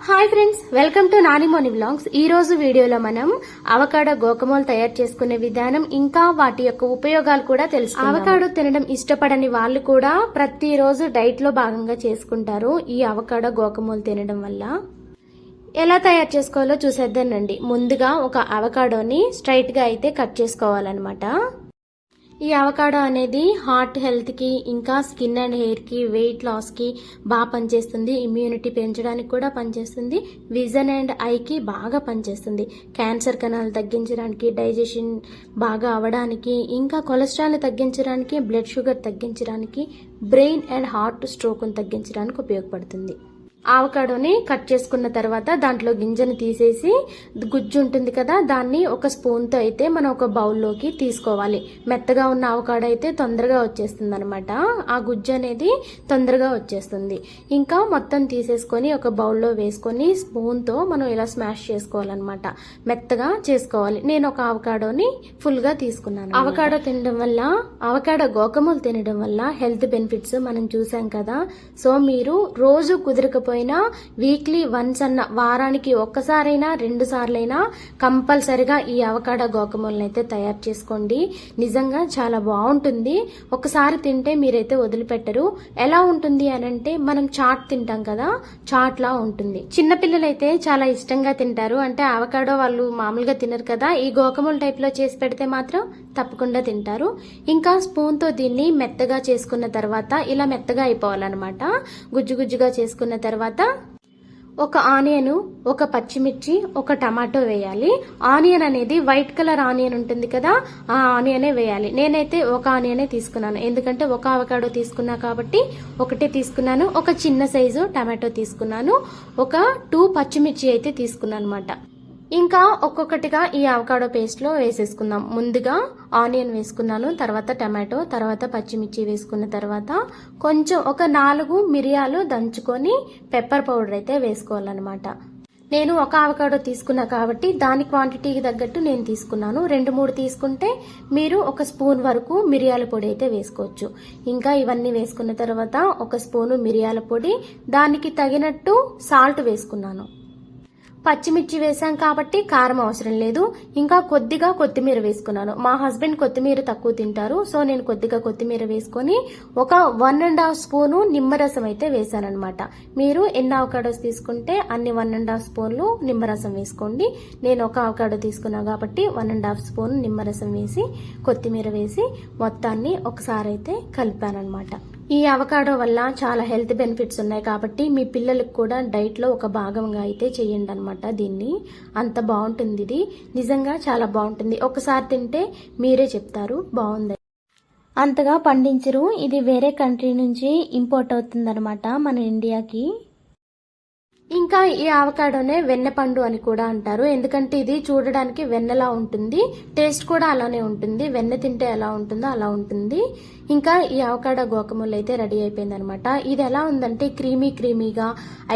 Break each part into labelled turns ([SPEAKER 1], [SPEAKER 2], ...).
[SPEAKER 1] Hi friends welcome to Nanimoni blogs ఈ రోజు వీడియోలో మనం అవకాడో గోకమోలు తయారు చేసుకునే విధానం ఇంకా వాటి యొక్క ఉపయోగాలు కూడా తెలుసు అవకాడో తినడం ఇష్టపడని వాళ్ళు కూడా ప్రతిరోజు డైట్లో భాగంగా చేసుకుంటారు ఈ అవకాడో గోకమోలు తినడం వల్ల. ఎలా తయారు చేసుకోవాలో చూసేద్దానండి ముందుగా ఒక అవకాడోని స్ట్రైట్గా అయితే కట్ చేసుకోవాలన్నమాట. ఈ అవకాడో అనేది హార్ట్ హెల్త్కి ఇంకా స్కిన్ అండ్ హెయిర్కి వెయిట్ లాస్కి బాగా పనిచేస్తుంది. ఇమ్యూనిటీ పెంచడానికి కూడా పనిచేస్తుంది. విజన్ అండ్ ఐకి బాగా పనిచేస్తుంది. క్యాన్సర్ కణాలు తగ్గించడానికి డైజెషన్ బాగా అవడానికి ఇంకా కొలెస్ట్రాల్ తగ్గించడానికి బ్లడ్ షుగర్ తగ్గించడానికి బ్రెయిన్ అండ్ హార్ట్ స్ట్రోక్ను తగ్గించడానికి ఉపయోగపడుతుంది. ఆవకాడోని కట్ చేసుకున్న తర్వాత దాంట్లో గింజను తీసేసి గుజ్జు ఉంటుంది కదా దాన్ని ఒక స్పూన్తో అయితే మనం ఒక బౌల్లోకి తీసుకోవాలి. మెత్తగా ఉన్న ఆవకాడ అయితే తొందరగా వచ్చేస్తుంది అనమాట ఆ గుజ్జు అనేది తొందరగా వచ్చేస్తుంది. ఇంకా మొత్తం తీసేసుకొని ఒక బౌల్లో వేసుకొని స్పూన్తో మనం ఇలా స్మాష్ చేసుకోవాలన్నమాట. మెత్తగా చేసుకోవాలి. నేను ఒక ఆవకాడోని ఫుల్గా తీసుకున్నాను అవకాడో తినడం వల్ల అవకాడో గోకములు తినడం వల్ల హెల్త్ బెనిఫిట్స్ మనం చూసాం కదా. సో మీరు రోజు లేకపోయినా వీక్లీ వన్స్ అన్న వారానికి ఒక్కసారైనా రెండు సార్లైనా కంపల్సరిగా ఈ అవకాడ గోకములను అయితే తయారు చేసుకోండి. నిజంగా చాలా బాగుంటుంది. ఒకసారి తింటే మీరైతే వదిలిపెట్టరు. ఎలా ఉంటుంది అని అంటే మనం చాట్ తింటాం కదా చాట్ లా ఉంటుంది చిన్నపిల్లలైతే చాలా ఇష్టంగా తింటారు. అంటే అవకాడో వాళ్ళు మామూలుగా తినరు కదా. ఈ గోకముల టైప్లో చేసి పెడితే మాత్రం తప్పకుండా తింటారు. ఇంకా స్పూన్తో దీన్ని మెత్తగా చేసుకున్న తర్వాత ఇలా మెత్తగా అయిపోవాలన్నమాట. గుజ్జు గుజ్జుగా చేసుకున్న తర్వాత ఒక ఆనియన్ ఒక పచ్చిమిర్చి ఒక టమాటో వేయాలి. ఆనియన్ అనేది వైట్ కలర్ ఆనియన్ ఉంటుంది కదా ఆ ఆనియనే వేయాలి. నేనైతే ఒక ఆనియనే తీసుకున్నాను. ఎందుకంటే ఒక అవకాడో తీసుకున్నా కాబట్టి ఒకటే తీసుకున్నాను. ఒక చిన్న సైజు టమాటో తీసుకున్నాను. ఒక టూ పచ్చిమిర్చి అయితే తీసుకున్నాను అనమాట ఇంకా ఒక్కొక్కటిగా ఈ అవకాడో పేస్ట్లో వేసేసుకుందాం. ముందుగా ఆనియన్ వేసుకున్నాను తర్వాత టమాటో తర్వాత పచ్చిమిర్చి వేసుకున్న తర్వాత కొంచెం ఒక నాలుగు మిరియాలు దంచుకొని పెప్పర్ పౌడర్ అయితే వేసుకోవాలన్నమాట. నేను ఒక అవకాడో తీసుకున్నా కాబట్టి దాని క్వాంటిటీకి తగ్గట్టు నేను తీసుకున్నాను. రెండు మూడు తీసుకుంటే మీరు ఒక స్పూన్ వరకు మిరియాల పొడి అయితే వేసుకోవచ్చు. ఇంకా ఇవన్నీ వేసుకున్న తర్వాత ఒక స్పూను మిరియాల పొడి దానికి తగినట్టు సాల్ట్ వేసుకున్నాను. పచ్చిమిర్చి వేసాం కాబట్టి కారం అవసరం లేదు. ఇంకా కొద్దిగా కొత్తిమీర వేసుకున్నాను. మా హస్బెండ్ కొత్తిమీర తక్కువ తింటారు. సో నేను కొద్దిగా కొత్తిమీర వేసుకొని ఒక వన్ అండ్ హాఫ్ స్పూను నిమ్మరసం అయితే వేసానమాట మీరు ఎన్ని అవకాడోస్ తీసుకుంటే అన్ని వన్ అండ్ హాఫ్ స్పూన్లు నిమ్మరసం వేసుకోండి. నేను ఒక అవకాడో తీసుకున్నాను కాబట్టి వన్ అండ్ హాఫ్ స్పూన్ నిమ్మరసం వేసి కొత్తిమీర వేసి మొత్తాన్ని ఒకసారి అయితే కలిపానమాట ఈ అవకాడో వల్ల చాలా హెల్త్ బెనిఫిట్స్ ఉన్నాయి కాబట్టి మీ పిల్లలకు కూడా డైట్లో ఒక భాగంగా అయితే చేయండి అనమాట దీన్ని. అంత బాగుంటుంది ఇది. నిజంగా చాలా బాగుంటుంది. ఒకసారి తింటే మీరే చెప్తారు. బాగుంది. అంతగా పండించరు. ఇది వేరే కంట్రీ నుంచి ఇంపోర్ట్ అవుతుందన్నమాట మన ఇండియాకి. ఇంకా ఈ ఆవకాడోనే వెన్నపండు అని కూడా అంటారు. ఎందుకంటే ఇది చూడడానికి వెన్నలా ఉంటుంది. టేస్ట్ కూడా అలానే ఉంటుంది. వెన్న తింటే ఎలా ఉంటుందో అలా ఉంటుంది. ఇంకా ఈ అవకాడ గోకములు అయితే రెడీ అయిపోయిందనమాట. ఇది ఎలా ఉందంటే క్రీమీ క్రీమీగా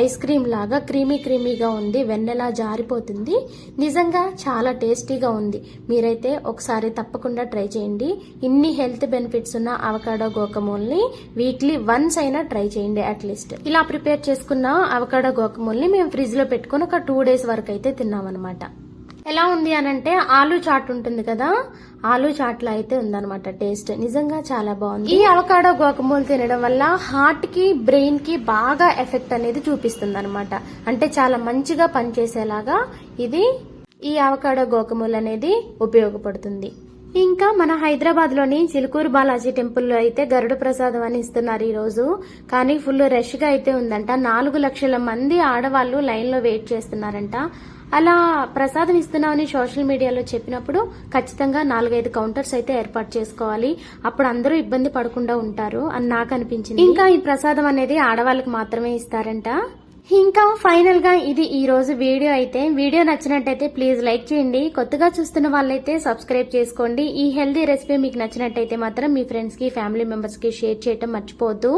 [SPEAKER 1] ఐస్ క్రీమ్ లాగా క్రీమీ క్రీమీగా ఉంది వెన్నెలా జారిపోతుంది. నిజంగా చాలా టేస్టీగా ఉంది. మీరైతే ఒకసారి తప్పకుండా ట్రై చేయండి. ఇన్ని హెల్త్ బెనిఫిట్స్ ఉన్న అవకాడో గోకమూల్ని వీక్లీ వన్స్ అయినా ట్రై చేయండి అట్లీస్ట్. ఇలా ప్రిపేర్ చేసుకున్న అవకాడో గోకమూల్ని మేము ఫ్రిడ్జ్లో పెట్టుకుని ఒక టూ డేస్ వరకు అయితే తిన్నామన్నమాట ఎలా ఉంది అని అంటే ఆలు చాట్ ఉంటుంది కదా ఆలు చాట్లా అయితే ఉందనమాట టేస్ట్. నిజంగా చాలా బాగుంది. ఈ అవకాడో గోకమూలు తినడం వల్ల హార్ట్కి బ్రెయిన్కి బాగా ఎఫెక్ట్ అనేది చూపిస్తుంది అనమాట అంటే చాలా మంచిగా పనిచేసేలాగా ఇది ఈ అవకాడో గోకమూలు అనేది ఉపయోగపడుతుంది. ఇంకా మన హైదరాబాద్లోని చిలుకూరు బాలాజీ టెంపుల్లో అయితే గరుడ ప్రసాదం అని ఇస్తున్నారు ఈరోజు. కానీ ఫుల్ రష్గా అయితే ఉందంట. నాలుగు లక్షల మంది ఆడవాళ్ళు లైన్లో వెయిట్ చేస్తున్నారంట. అలా ప్రసాదం ఇస్తున్నామని సోషల్ మీడియాలో చెప్పినప్పుడు ఖచ్చితంగా నాలుగైదు కౌంటర్స్ అయితే ఏర్పాటు చేసుకోవాలి. అప్పుడు అందరూ ఇబ్బంది పడకుండా ఉంటారు అని నాకు అనిపించింది. ఇంకా ఈ ప్రసాదం అనేది ఆడవాళ్ళకి మాత్రమే ఇస్తారంట. ఇంకా ఫైనల్గా ఇది ఈ రోజు వీడియో అయితే. వీడియో నచ్చినట్టయితే ప్లీజ్ లైక్ చేయండి. కొత్తగా చూస్తున్న వాళ్ళైతే సబ్స్క్రైబ్ చేసుకోండి. ఈ హెల్దీ రెసిపీ మీకు నచ్చినట్టయితే మాత్రం మీ ఫ్రెండ్స్కి ఫ్యామిలీ మెంబర్స్కి షేర్ చేయటం మర్చిపోవద్దు.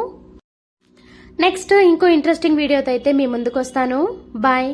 [SPEAKER 1] నెక్స్ట్ ఇంకో ఇంట్రెస్టింగ్ వీడియోతో అయితే మీ ముందుకు వస్తాను బాయ్